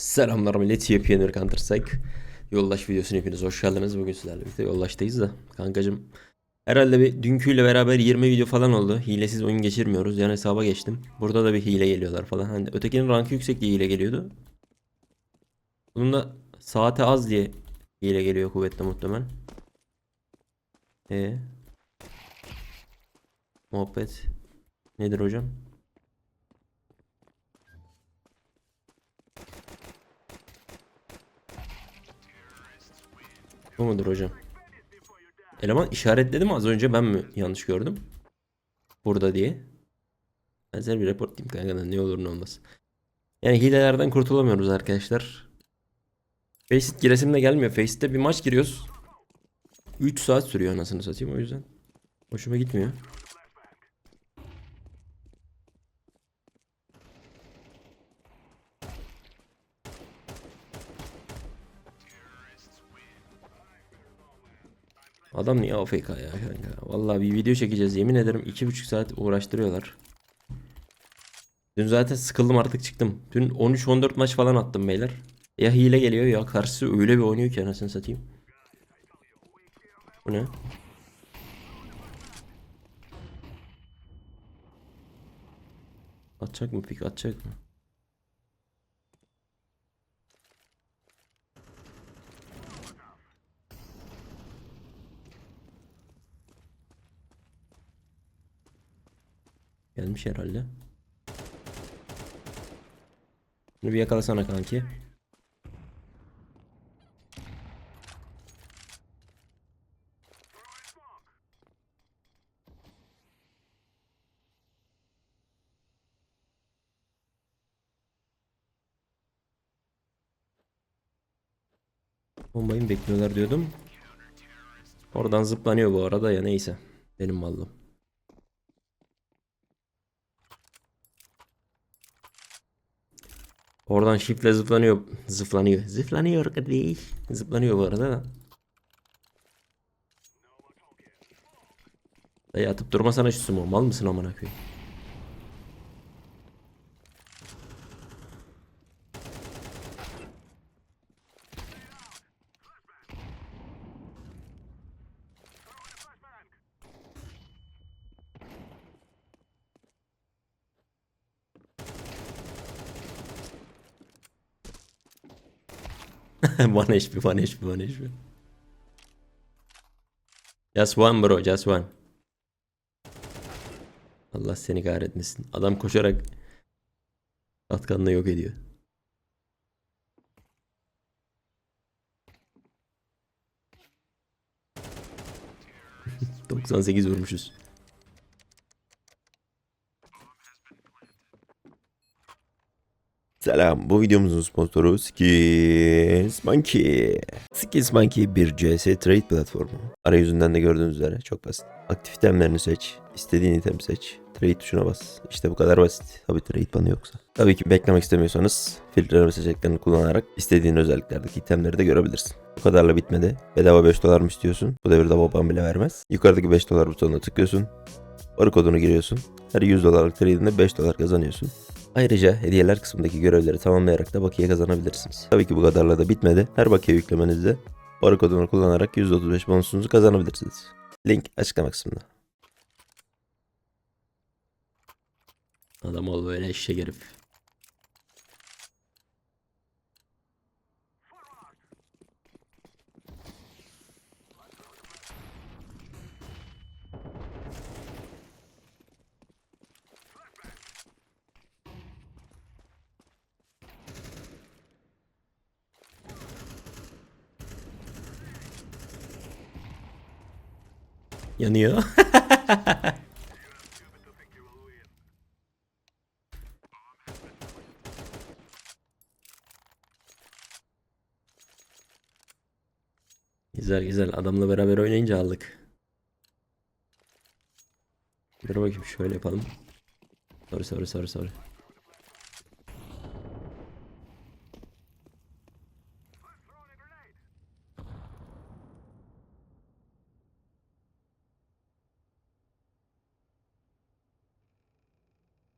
Selamlar millet, yepyeni bir Counter Strike Yoldaş videosuna hepiniz hoş geldiniz. Bugün sizlerle birlikte yoldaştayız da kankacım. Herhalde bir dünküyle beraber 20 video falan oldu. Hilesiz oyun geçirmiyoruz. Yani hesaba geçtim. Burada da bir hile geliyorlar falan. Hani ötekinin rankı yüksek diye hile geliyordu. Bunun da saate az diye hile geliyor kuvvetle muhtemelen. E Muhabbet nedir hocam? Bu mudur hocam? Eleman işaretledi mi az önce ben mi yanlış gördüm? Burada diye. Ben size bir report diyeyim kanka ne olur ne olmaz. Yani hilelerden kurtulamıyoruz arkadaşlar. Faceit giresim de gelmiyor. Faceit'te bir maç giriyoruz. 3 saat sürüyor anasını satayım o yüzden. Hoşuma gitmiyor. Adam niye AFK ya kanka? Vallahi bir video çekeceğiz yemin ederim 2,5 saat uğraştırıyorlar. Dün zaten sıkıldım artık çıktım. Dün 13-14 maç falan attım beyler. Ya hile geliyor ya karşısı öyle bir oynuyor ki anasını satayım. Bu ne? Atacak mı pik atacak mı? Gelmiş herhalde. Bunu bir yakalasana kanki. Bombayı bekliyorlar diyordum. Oradan zıplanıyor bu arada ya neyse. Benim mallım. Oradan şifle zıplanıyor. Zıplanıyor. Zıplanıyor kardeş. Zıplanıyor bu arada da. Dayı atıp durmasana şu sumo. Mal mısın amına koyayım? one HP, one HP, one HP. Just one bro, just one. Allah seni kahretmesin. Adam koşarak atkanını yok ediyor. ...98 vurmuşuz. Selam. Bu videomuzun sponsoru Skills Monkey. Skills Monkey bir CS trade platformu. Arayüzünden de gördüğünüz üzere çok basit. Aktif itemlerini seç. istediğin itemi seç. Trade tuşuna bas. İşte bu kadar basit. Tabii trade banı yoksa. Tabii ki beklemek istemiyorsanız filtreleme seçeneklerini kullanarak istediğin özelliklerdeki itemleri de görebilirsin. Bu kadarla bitmedi. Bedava 5 dolar mı istiyorsun? Bu devirde babam bile vermez. Yukarıdaki 5 dolar butonuna tıklıyorsun. Barı kodunu giriyorsun. Her 100 dolarlık trade'inde 5 dolar kazanıyorsun. Ayrıca hediyeler kısmındaki görevleri tamamlayarak da bakiye kazanabilirsiniz. Tabii ki bu kadarla da bitmedi. Her bakiye yüklemenizde barkodunu kullanarak %35 bonusunuzu kazanabilirsiniz. Link açıklama kısmında. Adam ol böyle eşek herif. Yanıyor. güzel güzel. Adamla beraber oynayınca aldık. Dur bakayım şöyle yapalım. Sorry sorry sorry sorry.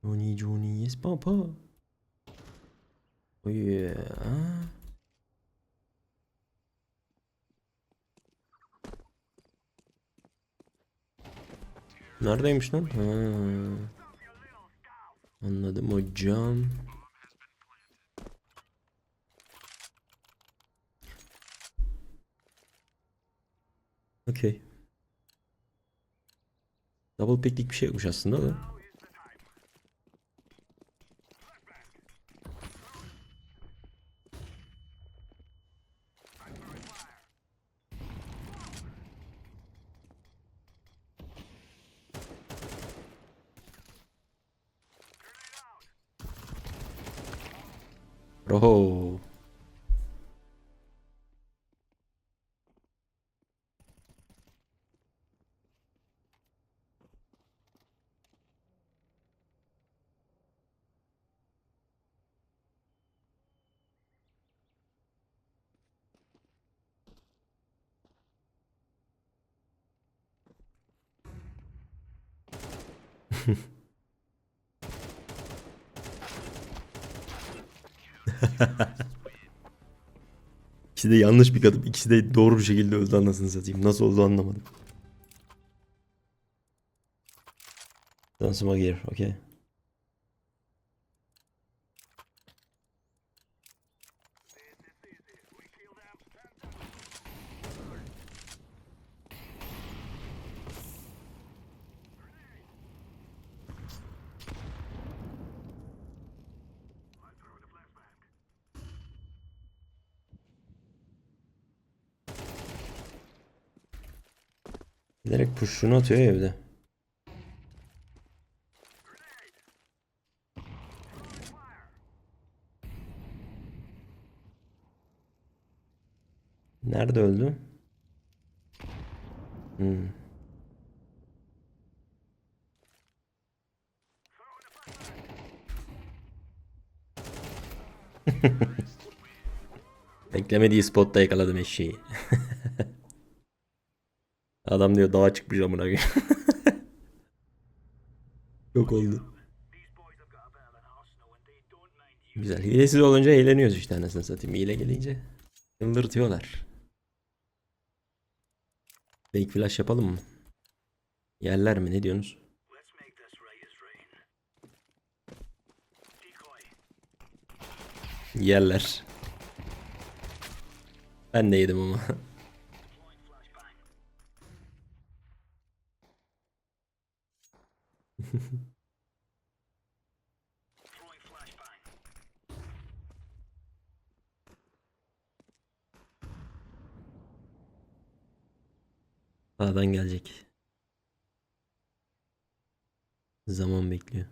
Johnny Johnny yes papa. Oh yeah. Neredeymiş lan? Ha. Anladım hocam. Okey. Double picklik bir şey yokmuş aslında da. 然后哼。İkisi de yanlış bir kadın. İkisi de doğru bir şekilde öldü anasını satayım. Nasıl oldu anlamadım. Dansıma gir. Okey. Direkt push'unu atıyor evde. Nerede öldü? Hmm. Beklemediği spotta yakaladım eşeği. Adam diyor dağa çıkmış amına. Yok oldu. Güzel. Hilesiz olunca eğleniyoruz işte anasını satayım. Hile gelince çıldırtıyorlar. Fake flash yapalım mı? Yerler mi? Ne diyorsunuz? Yerler. Ben de yedim ama. Sağdan gelecek. Zaman bekliyor.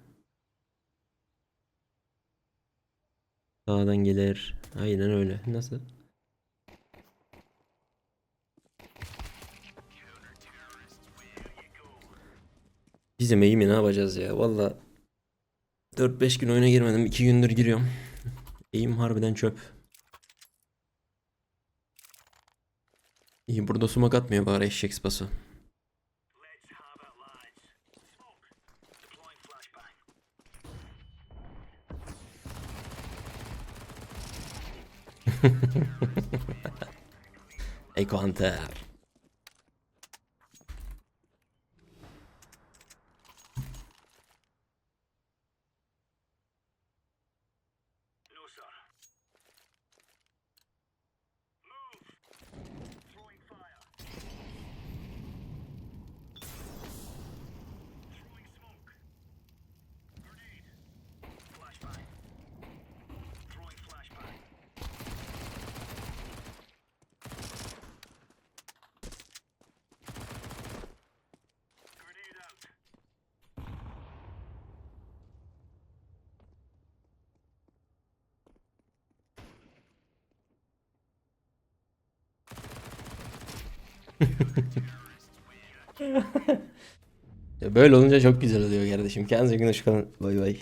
Sağdan gelir. Aynen öyle. Nasıl? Bizim eğimi ne yapacağız ya? Valla 4-5 gün oyuna girmedim. 2 gündür giriyorum. Eğim harbiden çöp. İyi burada sumak atmıyor bari eşek spası. Eko Hunter. Böyle olunca çok güzel oluyor kardeşim. Kendinize gün hoşçakalın. Bay bay.